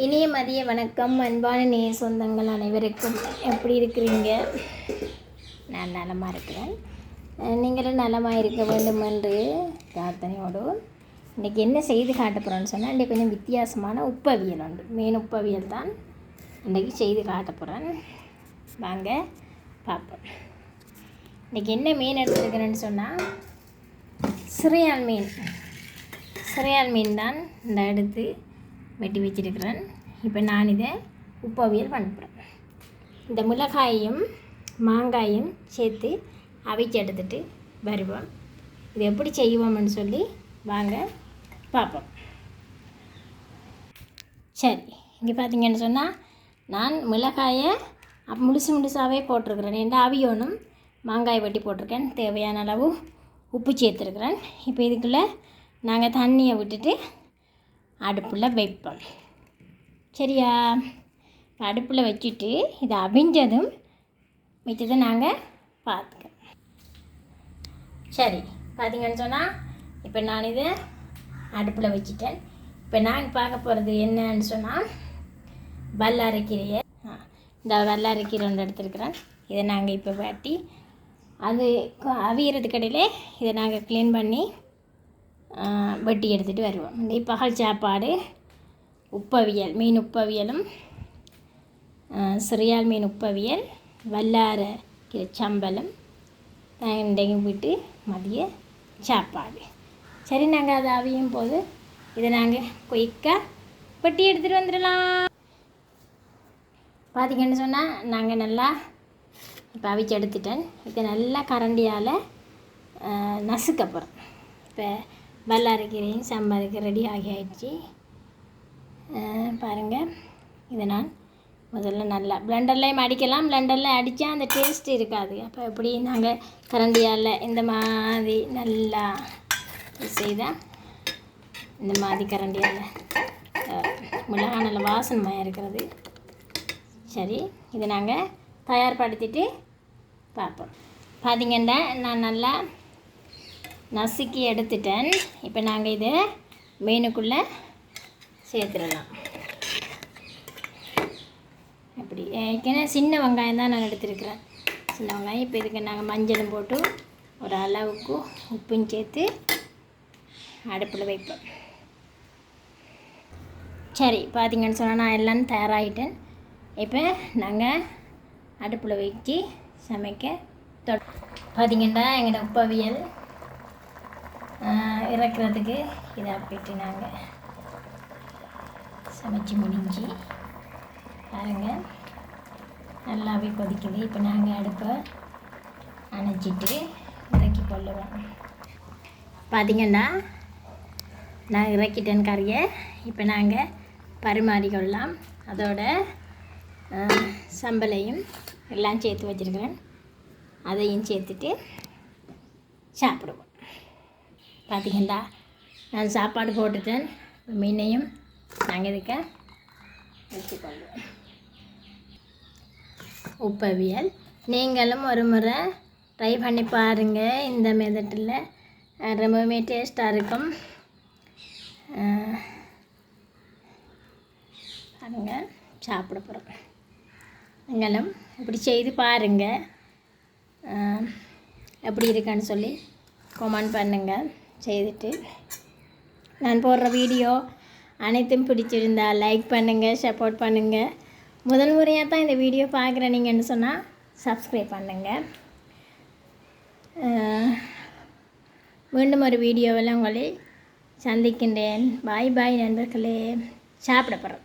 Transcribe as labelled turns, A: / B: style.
A: இனிய மதிய வணக்கம். அன்பான நேய சொந்தங்கள் அனைவருக்கும் எப்படி இருக்கிறீங்க? நான் நலமாக இருக்கிறேன். நீங்களும் நலமாக இருக்க வேண்டும் என்று பிரார்த்தனையோடு இன்றைக்கி என்ன செய்து காட்ட போகிறேன்னு சொன்னால் இன்றைக்கி கொஞ்சம் வித்தியாசமான உப்பவியல் உண்டு. மீன் உப்பவியல் தான் இன்றைக்கி செய்து காட்ட போகிறேன் வாங்க பார்ப்போம். இன்றைக்கி என்ன மீன் எடுத்துருக்கிறேன்னு சொன்னால் சிறையால் மீன். சிறையால் மீன் தான் இந்த எடுத்து வெட்டி வச்சிருக்கிறேன். இப்போ நான் இதை உப்பவியல் பண்ணுறேன் இந்த மிளகாயையும் மாங்காயும் சேர்த்து அவிச்சு எடுத்துட்டு வருவோம். இது எப்படி செய்வோம்னு சொல்லி வாங்க பார்ப்போம். சரி இங்கே பார்த்தீங்கன்னு சொன்னால் நான் மிளகாயை முழுசு முழுசாகவே போட்டிருக்கிறேன். எந்த அவியோனும் மாங்காய் வெட்டி போட்டிருக்கேன். தேவையான அளவு உப்பு சேர்த்துருக்குறேன். இப்போ இதுக்குள்ளே நாங்கள் தண்ணியை விட்டுட்டு அடுப்பில் வைப்போம். சரியா? இப்போ அடுப்பில் வச்சுட்டு இதை அவிஞ்சதும் மிச்சத்தை நாங்கள் பார்த்துக்கோம் சரி பார்த்தீங்கன்னு சொன்னால் இப்போ நான் இதை அடுப்பில் வச்சுட்டேன். இப்போ நாங்கள் பார்க்க போகிறது என்னன்னு சொன்னால் வல்லாரைக்கீரையை. இந்த வல்லாரைக்கீரை ஒன்று எடுத்துருக்குறேன். இதை நாங்கள் இப்போ வாட்டி அது க- இடையிலே இதை நாங்கள் க்ளீன் பண்ணி வெட்டி எடுத்துகிட்டு வருவோம் இந்த பகல் சாப்பாடு உப்பவியல் மீன் உப்பவியலும் சிறியால் மீன் உப்பவியல் வல்லார கீரை சம்பலும் இன்றைக்கு விட்டு மதிய சாப்பாடு சரி நாங்கள் அதை அவியும் போது இதை நாங்கள் குயிக்காக வெட்டி எடுத்துகிட்டு வந்துடலாம் பார்த்தீங்கன்னு சொன்னால் நாங்கள் நல்லா இப்போ அவிச்சு எடுத்துட்டேன் இதை நல்லா கரண்டியால் நசுக்க போகிறோம் இப்போ வல்லாரைக்கீரையும் சாம்பாருக்கு ரெடி ஆகி ஆகிடுச்சு பாருங்கள் இதை நான் முதல்ல நல்லா பிளெண்டர்லேயும் அடிக்கலாம். பிளெண்டரில் அடித்தா அந்த டேஸ்ட் இருக்காது. அப்போ எப்படி நாங்கள் கரண்டியால் இந்த மாதிரி நல்லா செய்தால் இந்த மாதிரி கரண்டியால் மிளகாய் நல்ல வாசனமாக இருக்கிறது. சரி இதை நாங்கள் தயார்படுத்திட்டு பார்ப்போம். பார்த்தீங்கன்னா நான் நல்லா நசுக்கி எடுத்துட்டேன். இப்போ நாங்கள் இதை மீனுக்குள்ளே சேர்த்துடலாம். அப்படி. ஏற்கனவே சின்ன வெங்காயம் தான் நான் எடுத்துருக்குறேன். சின்ன வெங்காயம். இப்போ இதுக்கு நாங்கள் மஞ்சளும் போட்டு ஒரு அளவுக்கு உப்பும் சேர்த்து அடுப்பில் வைப்போம். சரி பார்த்தீங்கன்னு சொன்னால் நான் எல்லாம் தயாராகிட்டேன் இப்போ நாங்கள் அடுப்பில் வச்சு சமைக்க தொட பார்த்தீங்கன்னா எங்களோட உப்பவியல் இறக்குறதுக்கு இதை போயிட்டு நாங்கள் சமைச்சு முடிஞ்சு. பாருங்கள் நல்லாவே கொதிக்குது. இப்போ நாங்கள் அடுப்பை அணைச்சிட்டு இறக்கி கொள்ளுவோம். பார்த்தீங்கன்னா நான் இறக்கிட்டேன் கறியை. இப்போ நாங்கள் பரிமாறிக்கொள்ளலாம் அதோட சம்பளையும் எல்லாம் சேர்த்து வச்சுருக்கிறேன். அதையும் சேர்த்துட்டு சாப்பிடுவோம். பார்த்திங்களா நான் சாப்பாடு போட்டுட்டேன். மீனையும் நாங்கள் இருக்க வச்சுக்கொள்வோம் உப்பவியல். நீங்களும் ஒரு முறை ட்ரை பண்ணி பாருங்கள் இந்த மெதட்டில் ரொம்பவுமே டேஸ்ட்டாக இருக்கும். பாருங்கள் பாருங்க சாப்பிட போகிறோம் நீங்களும் இப்படி செய்து பாருங்கள் எப்படி இருக்கான்னு சொல்லி கொமெண்ட் பண்ணுங்கள் செய்துட்டு நான் போடுற வீடியோ அனைத்தும் பிடிச்சிருந்தா லைக் பண்ணுங்கள் சப்போர்ட் பண்ணுங்கள் முதல் முறையாக தான் இந்த வீடியோ பார்க்குறேன் நீங்கன்னு சொன்னால் சப்ஸ்கிரைப் பண்ணுங்கள் மீண்டும் ஒரு வீடியோவில் உங்களை சந்திக்கின்றேன். பாய் பாய் நண்பர்களே. சாப்பிட போகிறோம்